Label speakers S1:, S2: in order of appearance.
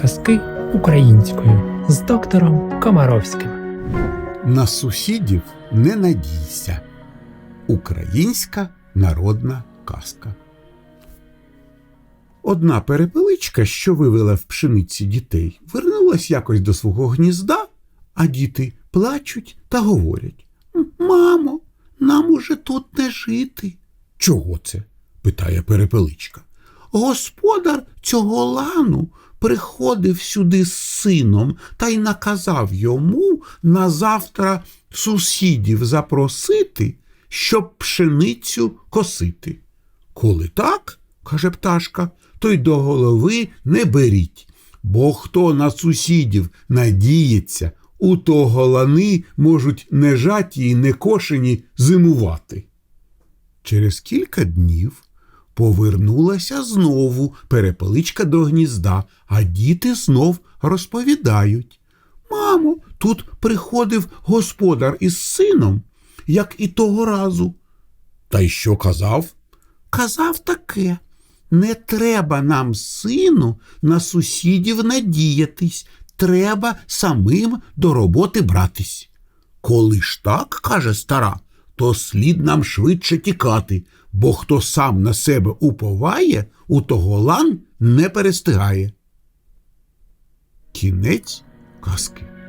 S1: казки українською з доктором Комаровським.
S2: На сусідів не надійся. Українська народна казка. Одна перепеличка, що вивела в пшениці дітей, вернулась якось до свого гнізда, а діти плачуть та говорять: Мамо, нам уже тут не жити. Чого це? питає перепеличка. Господар цього лану приходив сюди з сином та й наказав йому на завтра сусідів запросити, щоб пшеницю косити. Коли так, каже пташка, то й до голови не беріть, бо хто на сусідів надіється, у того лани можуть не жаті й не кошені зимувати. Через кілька днів повернулася знову перепеличка до гнізда, а діти знов розповідають. Мамо, тут приходив господар із сином, як і того разу. Та й що казав? Казав таке. Не треба нам, сину, на сусідів надіятись, треба самим до роботи братись. Коли ж так, каже стара, то слід нам швидше тікати, бо хто сам на себе уповає, у того лан не перестигає. Кінець казки.